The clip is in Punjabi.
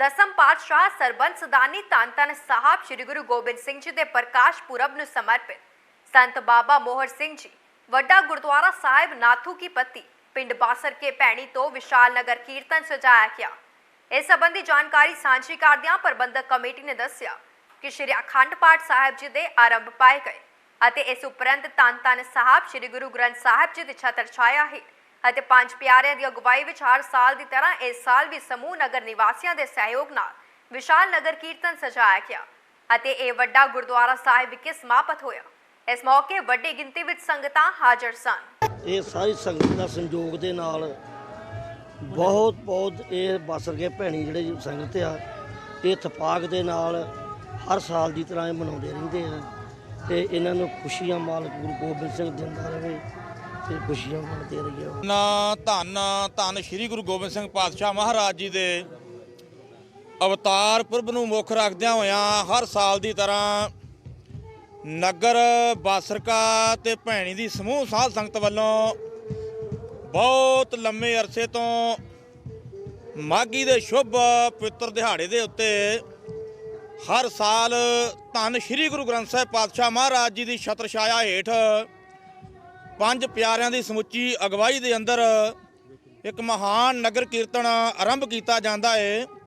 ਦਸਮ ਪਾਤਸ਼ਾਹ ਸਰਬੰਸ ਸਦਾਨੀ ਧੰਨ ਧੰਨ ਸਾਹਿਬ ਸ੍ਰੀ ਗੁਰੂ ਗੋਬਿੰਦ ਸਿੰਘ ਜੀ ਦੇ ਪ੍ਰਕਾਸ਼ ਪੁਰਬ ਨੂੰ ਸਮਰਪਿਤ। ਸੰਤ ਬਾਬਾ ਮੋਹਰ ਸਿੰਘ ਜੀ, ਵੱਡਾ ਗੁਰਦੁਆਰਾ ਸਾਹਿਬ ਨਾਥੂ ਕੀ ਪੱਤੀ, ਪਿੰਡ ਬਾਸਰ ਕੇ ਭੈਣੀ ਤੋਂ ਵਿਸ਼ਾਲ ਨਗਰ ਕੀਰਤਨ ਸਜਾਇਆ ਗਿਆ। ਇਸ ਸੰਬੰਧੀ ਜਾਣਕਾਰੀ ਸਾਂਝੀ ਕਰਦਿਆਂ ਪ੍ਰਬੰਧਕ ਕਮੇਟੀ ਨੇ ਦੱਸਿਆ ਕਿ ਸ੍ਰੀ ਅਖੰਡ ਪਾਠ ਸਾਹਿਬ ਜੀ ਦੇ ਆਰੰਭ ਪਾਏ ਗਏ ਅਤੇ ਇਸ ਉਪਰੰਤ ਧੰਨ ਧੰਨ ਸਾਹਿਬ ਸ੍ਰੀ ਗੁਰੂ ਗ੍ਰੰਥ ਸਾਹਿਬ ਜੀ ਦੀ ਛਤਰ ਛਾਇਆ ਹੈ ਅਤੇ ਪੰਜ ਪਿਆਰਿਆਂ ਦੀ ਅਗਵਾਈ ਵਿੱਚ ਹਰ ਸਾਲ ਦੀ ਤਰ੍ਹਾਂ ਇਸ ਸਾਲ ਵੀ ਸਮੂਹ ਨਗਰ ਨਿਵਾਸੀਆਂ ਦੇ ਸਹਿਯੋਗ ਨਾਲ ਵਿਸ਼ਾਲ ਨਗਰ ਕੀਰਤਨ ਸਜਾਇਆ ਗਿਆ ਅਤੇ ਇਹ ਵੱਡਾ ਗੁਰਦੁਆਰਾ ਸਾਹਿਬ ਵਿਖੇ ਸਮਾਪਤ ਹੋਇਆ। ਇਸ ਮੌਕੇ ਵੱਡੀ ਗਿਣਤੀ ਵਿੱਚ ਸੰਗਤਾਂ ਹਾਜ਼ਰ ਸਨ। ਇਹ ਸਾਰੀ ਸੰਗਤ ਦਾ ਸੰਯੋਗ ਦੇ ਨਾਲ ਬਹੁਤ ਬਹੁਤ ਇਹ ਬਸਰ ਕੇ ਭੈਣੀ ਜਿਹੜੇ ਸੰਗਤ ਆ, ਇਹ ਇਤਫਾਕ ਦੇ ਨਾਲ ਹਰ ਸਾਲ ਦੀ ਤਰ੍ਹਾਂ ਇਹ ਮਨਾਉਂਦੇ ਰਹਿੰਦੇ ਆ ਤੇ ਇਹਨਾਂ ਨੂੰ ਖੁਸ਼ੀਆਂ ਮਾਲਕ ਗੁਰੂ ਗੋਬਿੰਦ ਸਿੰਘ ਦਿੰਦਾ ਰਹੇ। ਤੇ ਖੁਸ਼ੀਆਂ ਮਨਾਉਂਦੇ ਰਹੀਏ। ਨਾ ਧੰਨ ਧੰਨ ਸ੍ਰੀ ਗੁਰੂ ਗੋਬਿੰਦ ਸਿੰਘ ਪਾਤਸ਼ਾਹ ਮਹਾਰਾਜ ਜੀ ਦੇ ਅਵਤਾਰ ਪੁਰਬ ਨੂੰ ਮੁੱਖ ਰੱਖਦਿਆਂ ਹੋਇਆਂ ਹਰ ਸਾਲ ਦੀ ਤਰ੍ਹਾਂ ਨਗਰ ਬਾਸਰਕਾ ਤੇ ਭੈਣੀ ਦੀ ਸਮੂਹ ਸਾਧ ਸੰਗਤ ਵੱਲੋਂ ਬਹੁਤ ਲੰਮੇ ਅਰਸੇ ਤੋਂ ਮਾਗੀ ਦੇ ਸ਼ੁਭ ਪਵਿੱਤਰ ਦਿਹਾੜੇ ਦੇ ਉੱਤੇ ਹਰ ਸਾਲ ਧੰਨ ਸ੍ਰੀ ਗੁਰੂ ਗ੍ਰੰਥ ਸਾਹਿਬ ਪਾਤਸ਼ਾਹ ਮਹਾਰਾਜ ਜੀ ਦੀ ਛਤਰ ਛਾਇਆ ਹੇਠ ਪੰਜ ਪਿਆਰਿਆਂ ਦੀ ਸਮੁੱਚੀ ਅਗਵਾਈ ਦੇ ਅੰਦਰ ਇੱਕ ਮਹਾਨ ਨਗਰ ਕੀਰਤਨ ਆਰੰਭ ਕੀਤਾ ਜਾਂਦਾ ਏ।